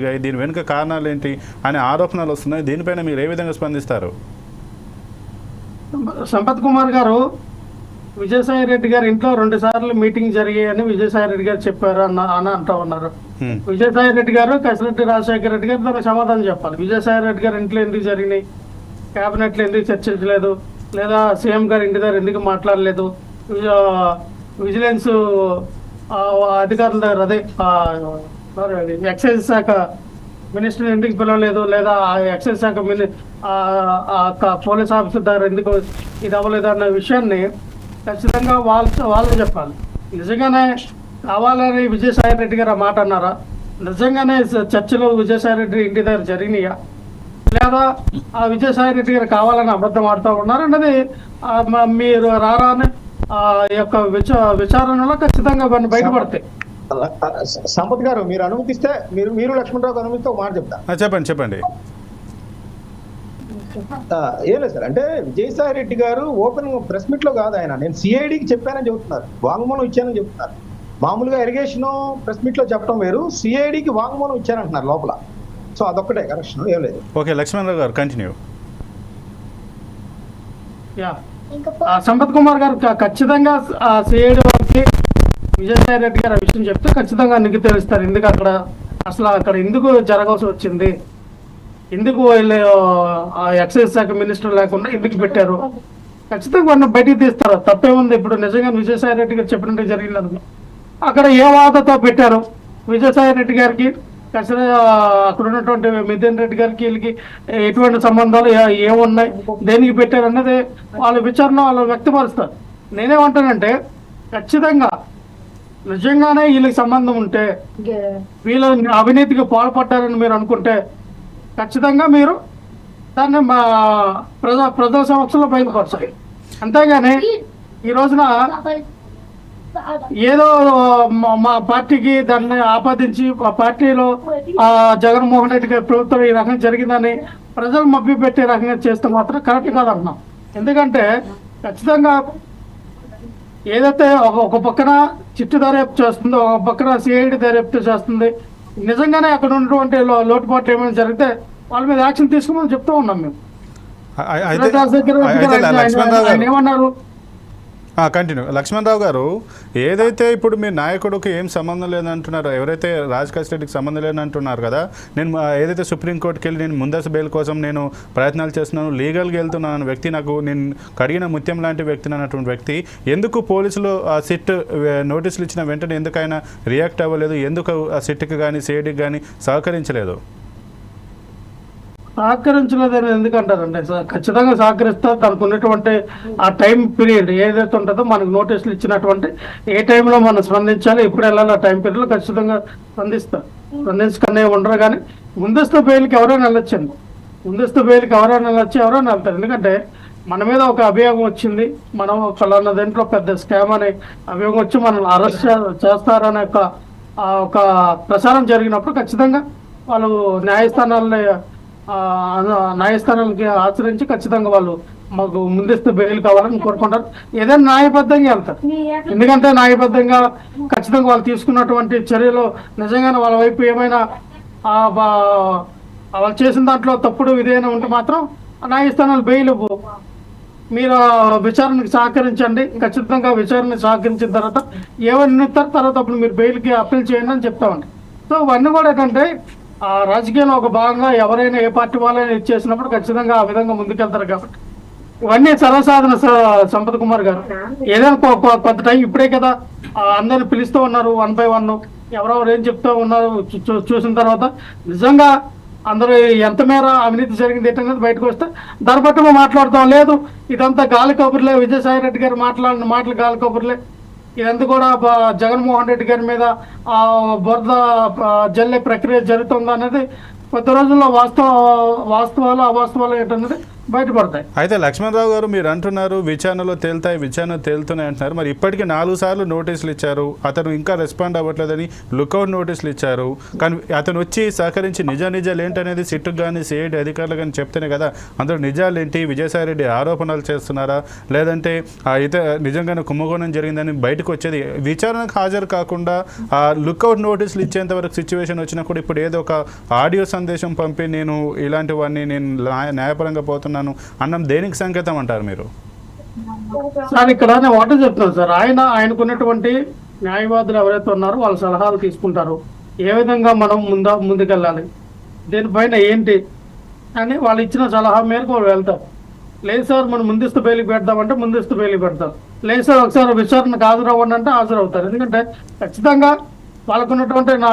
దీని వెనుక కారణాలు ఏంటి అనే ఆరోపణలు వస్తున్నాయి. దీనిపైన మీరు ఏ విధంగా స్పందిస్తారు? సంపత్ కుమార్ గారు విజయసాయి రెడ్డి గారి ఇంట్లో రెండు సార్లు మీటింగ్ జరిగాయని విజయసాయి రెడ్డి గారు చెప్పారు అన్న అని అంటూ ఉన్నారు. విజయసాయి రెడ్డి గారు కసిరెడ్డి రాజశేఖర రెడ్డి గారు దానికి సమాధానం చెప్పాలి. విజయసాయి రెడ్డి గారి ఇంట్లో ఎందుకు జరిగినాయి? కేబినెట్లో ఎందుకు చర్చించలేదు? లేదా సీఎం గారి ఇంటి దగ్గర ఎందుకు మాట్లాడలేదు? విజ- విజిలెన్స్ అధికారుల దగ్గర అది ఎక్సైజ్ శాఖ మినిస్టర్ ఎందుకు పిలవలేదు? లేదా ఆ ఎక్సైజ్ శాఖ మిని ఆ, పోలీస్ ఆఫీసర్ దగ్గర ఎందుకు ఇది అవ్వలేదు అన్న విషయాన్ని ఖచ్చితంగా వాళ్ళు వాళ్ళు చెప్పాలి. నిజంగానే కావాలని విజయసాయి రెడ్డి గారు ఆ మాట అన్నారా? నిజంగానే చర్చలో విజయసాయి రెడ్డి ఇంటి దగ్గర జరిగినాయా? లేదా ఆ విజయసాయి రెడ్డి గారు కావాలని అబద్ధం ఆడుతూ ఉన్నారన్నది మీరు రారానే యొక్క విచ విచారణలో ఖచ్చితంగా బయటపడతాయి సంపత్ గారు మీరు అనుమతిస్తే మీరు మీరు లక్ష్మణరావు అనుమతిస్తే ఒక మాట చెప్తా. చెప్పండి చెప్పండి. ఆ, ఏం లేదు సార్. అంటే విజయసాయి రెడ్డి గారు ఓపెన్ ప్రెస్ మీట్లో కాదు ఆయన. నేను సిఐడికి చెప్పానని చెబుతున్నారు వాంగ్మూలం ఇచ్చానని చెప్తున్నారు. మామూలుగా ఇరిగేషన్ ప్రెస్ మీట్లో చెప్పడం వేరు. సిఐడికి వాంగ్మూలం ఇచ్చానంటున్నారు లోపల. సో అదొక్కటే కరెక్షన్. ఏం లేదు. ఓకే లక్ష్మణరావు గారు కంటిన్యూ సంపత్ కుమార్ గారు ఖచ్చితంగా సిఐడి వారికి విజయసాయి రెడ్డి గారు ఆ విషయం చెప్తే ఖచ్చితంగా నీకు తెలుస్తారు ఎందుకు అక్కడ అసలు అక్కడ ఎందుకు జరగాల్సి వచ్చింది? ఎందుకు వీళ్ళు ఆ ఎక్సైజ్ శాఖ మినిస్టర్ లేకుండా ఎందుకు పెట్టారు? ఖచ్చితంగా వాడిని బయటికి తీస్తారు. తప్పేముంది? ఇప్పుడు నిజంగా విజయసాయి రెడ్డి గారు చెప్పినట్టు జరిగింది అక్కడ ఏ వాదతో పెట్టారు? విజయసాయి రెడ్డి గారికి ఖచ్చితంగా అక్కడ ఉన్నటువంటి మిథున్ రెడ్డి గారికి వీళ్ళకి ఎటువంటి సంబంధాలు ఏమున్నాయి? దేనికి పెట్టారు అన్నది వాళ్ళ విచారణ వాళ్ళు వ్యక్తపరుస్తారు. నేనేమంటానంటే ఖచ్చితంగా నిజంగానే వీళ్ళకి సంబంధం ఉంటే వీళ్ళు అవినీతికి పాల్పడ్డారని మీరు అనుకుంటే ఖచ్చితంగా మీరు దాన్ని మా ప్రజా ప్రజల సమక్షంలో బయటపరచాలి అంతేగాని ఈ రోజున ఏదో మా- మా పార్టీకి దాన్ని ఆపాదించి మా పార్టీలో ఆ జగన్మోహన్ రెడ్డి గారి ప్రభుత్వం ఈ రకంగా జరిగిందని ప్రజలు మభ్య పెట్టే రకంగా చేస్తే మాత్రం కరెక్ట్ కాదంటున్నాం ఎందుకంటే ఖచ్చితంగా ఏదైతే ఒక పక్కన చిట్టు దర్యాప్తు చేస్తుందో ఒక పక్కన సిఐడి దర్యాప్తు చేస్తుంది నిజంగానే అక్కడ ఉన్నటువంటి లోటుపాట్లు ఏమైనా జరిగితే వాళ్ళ మీద యాక్షన్ తీసుకోమని చెప్తూ ఉన్నాం మేము. ఏమన్నారు? కంటిన్యూ లక్ష్మణరావు గారు ఏదైతే ఇప్పుడు మీ నాయకుడికి ఏం సంబంధం లేదంటున్నారో ఎవరైతే రాజకాశ్ రెడ్డికి సంబంధం లేదంటున్నారు కదా నేను మా- ఏదైతే సుప్రీంకోర్టుకి వెళ్ళి నేను ముందస్తు బెయిల్ కోసం నేను ప్రయత్నాలు చేస్తున్నాను లీగల్గా వెళ్తున్నాను వ్యక్తి నాకు నేను కడిగిన ముత్యం లాంటి వ్యక్తిని అన్నటువంటి వ్యక్తి ఎందుకు పోలీసులు ఆ సిట్ నోటీసులు ఇచ్చిన వెంటనే ఎందుకైనా రియాక్ట్ అవ్వలేదు? ఎందుకు ఆ సిట్కి కానీ సిఐడికి కానీ సహకరించలేదు? సహకరించలేదని ఎందుకంటారండి? స- ఖచ్చితంగా సహకరిస్తా తనకు ఉన్నటువంటి ఆ టైం పీరియడ్ ఏదైతే ఉంటుందో మనకు నోటీసులు ఇచ్చినటువంటి ఏ టైంలో మనం స్పందించాలి ఎప్పుడు వెళ్ళాలి ఆ టైం పీరియడ్లో ఖచ్చితంగా స్పందిస్తారు స్పందించకనే ఉండరు కానీ ముందస్తు బెయిల్కి ఎవరైనా వెళ్ళొచ్చండి. ముందస్తు బెయిల్కి ఎవరైనా వెళ్ళొచ్చి ఎవరైనా వెళ్తారు. ఎందుకంటే మన మీద ఒక అభియోగం వచ్చింది. మనం ఫలానా దాంట్లో పెద్ద స్కామ్ అనే అభియోగం వచ్చి మనల్ని అరెస్ట్ చేస్తారనే ఒక ఒక ప్రచారం జరిగినప్పుడు ఖచ్చితంగా వాళ్ళు న్యాయస్థానాలని న్యాయస్థానానికి న్యాయస్థానాలకి ఆచరించి ఖచ్చితంగా వాళ్ళు మాకు ముందస్తు బెయిల్ కావాలని కోరుకుంటారు. ఏదైనా న్యాయబద్ధంగా వెళ్తారు ఎందుకంటే న్యాయబద్ధంగా ఖచ్చితంగా వాళ్ళు తీసుకున్నటువంటి చర్యలు నిజంగానే వాళ్ళ వైపు ఏమైనా వాళ్ళు చేసిన దాంట్లో తప్పుడు ఇదేమైనా ఉంటే మాత్రం న్యాయస్థానాలు బెయిల్ మీరు విచారణకు సహకరించండి. ఖచ్చితంగా విచారణ సహకరించిన తర్వాత ఏమైనా తర్వాత అప్పుడు మీరు బెయిల్కి అప్పీల్ చేయండి అని చెప్తామండి. సో ఇవన్నీ కూడా ఏంటంటే ఆ రాజకీయంలో ఒక భాగంగా ఎవరైనా ఏ పార్టీ వాళ్ళైనా ఇది చేసినప్పుడు ఖచ్చితంగా ఆ విధంగా ముందుకెళ్తారు కాబట్టి. ఇవన్నీ సర్వసాధన స- సంపత్ కుమార్ గారు. ఏదైనా కొ- కొంత టైం ఇప్పుడే కదా అందరిని పిలుస్తూ ఉన్నారు వన్ బై వన్. ఎవరెవరు ఏం చెప్తూ ఉన్నారు చూ- చూసిన తర్వాత నిజంగా అందరూ ఎంత మేర అవినీతి జరిగింది ఏంటనేది బయటకు వస్తే దాన్ని బట్టి మేము మాట్లాడతాం. లేదు ఇదంతా గాలి కబుర్లే విజయసాయి రెడ్డి గారు మాట్లాడిన మాటలు గాలి కబుర్లే. ఇదంతా కూడా జగన్మోహన్ రెడ్డి గారి మీద ఆ బురద జల్లే ప్రక్రియ జరుగుతుంది అనేది కొద్ది రోజుల్లో వాస్తవ వాస్తవాలు అవాస్తవాలు ఏంటనేది బయటపడతాయి. అయితే లక్ష్మణరావు గారు మీరు అంటున్నారు విచారణలో తేలుతాయి విచారణ తేలుతున్నాయి అంటున్నారు. మరి ఇప్పటికీ నాలుగు సార్లు నోటీసులు ఇచ్చారు. అతను ఇంకా రెస్పాండ్ అవ్వట్లేదని లుకౌట్ నోటీసులు ఇచ్చారు. కానీ అతను వచ్చి సహకరించి నిజ నిజాలు ఏంటనేది సిట్టు కానీ సిఐడి అధికారులు కానీ చెప్తేనే కదా అందులో నిజాలు ఏంటి విజయసాయి రెడ్డి ఆరోపణలు చేస్తున్నారా? లేదంటే ఆ ఇత నిజంగానే కుంభకోణం జరిగిందని బయటకు వచ్చేది. విచారణకు హాజరు కాకుండా ఆ లుకౌట్ నోటీసులు ఇచ్చేంత వరకు సిచ్యువేషన్ వచ్చినా కూడా ఇప్పుడు ఏదో ఒక ఆడియో సందేశం పంపి నేను ఇలాంటివన్నీ నేను న్యాయపరంగా న్యాయపరంగా చేస్తున్నాను అన్నం దేనికి సంకేతం అంటారు మీరు? సార్ ఇక్కడ నేను ఒకటే చెప్తున్నాను సార్. ఆయన ఆయనకున్నటువంటి న్యాయవాదులు ఎవరైతే ఉన్నారో వాళ్ళ సలహాలు తీసుకుంటారు. ఏ విధంగా మనం ముందా ముందుకెళ్ళాలి? దీనిపైన ఏంటి అని వాళ్ళు ఇచ్చిన సలహా మేరకు వాళ్ళు వెళ్తారు. లేదు సార్ మనం ముందస్తు బెయిల్కి పెడదామంటే ముందస్తు బెయిల్కి పెడతారు. లేదు సార్ ఒకసారి విచారణకు హాజరవ్వండి అంటే హాజరవుతారు. ఎందుకంటే ఖచ్చితంగా వాళ్ళకున్నటువంటి నా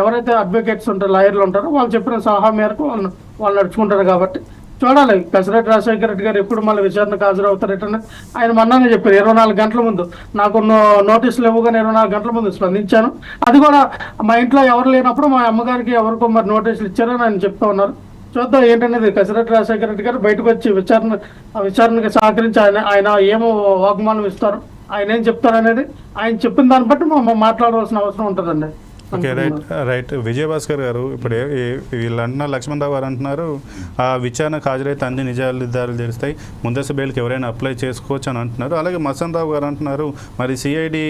ఎవరైతే అడ్వకేట్స్ ఉంటారో లాయర్లు ఉంటారో వాళ్ళు చెప్పిన సలహా మేరకు వాళ్ళు వాళ్ళు నడుచుకుంటారు కాబట్టి చూడాలి. కసిరెడ్డి రాజశేఖర రెడ్డి గారు ఎప్పుడు మళ్ళీ విచారణకు హాజరవుతారటని ఆయన మొన్ననే చెప్పారు. ఇరవై నాలుగు గంటల ముందు. నాకు నో- నోటీసులు ఇవ్వగానే ఇరవై నాలుగు గంటల ముందు స్పందించాను. అది కూడా మా ఇంట్లో ఎవరు లేనప్పుడు మా అమ్మగారికి ఎవరికో మరి నోటీసులు ఇచ్చారని ఆయన చెప్తా ఉన్నారు. చూద్దాం ఏంటనేది కసిరెడ్డి రాజశేఖర రెడ్డి గారు బయటకు వచ్చి విచారణ విచారణకు సహకరించి ఆయన ఆయన ఏమో వాగ్మానం ఇస్తారు. ఆయన ఏం చెప్తారు అనేది ఆయన చెప్పిన దాన్ని బట్టి మనం మాట్లాడవలసిన అవసరం ఉంటుందండి. Okay right right. విజయభాస్కర్ గారు ఇప్పుడు వీళ్ళు అంటున్నారు లక్ష్మణరావు గారు అంటున్నారు ఆ విచారణకు హాజరైతే అన్ని నిజాలు నిర్ధారాలు తెలుస్తాయి ముందస్తు బెయిల్కి ఎవరైనా అప్లై చేసుకోవచ్చు అని అంటున్నారు. అలాగే మసన్ రావు గారు అంటున్నారు మరి సిఐడి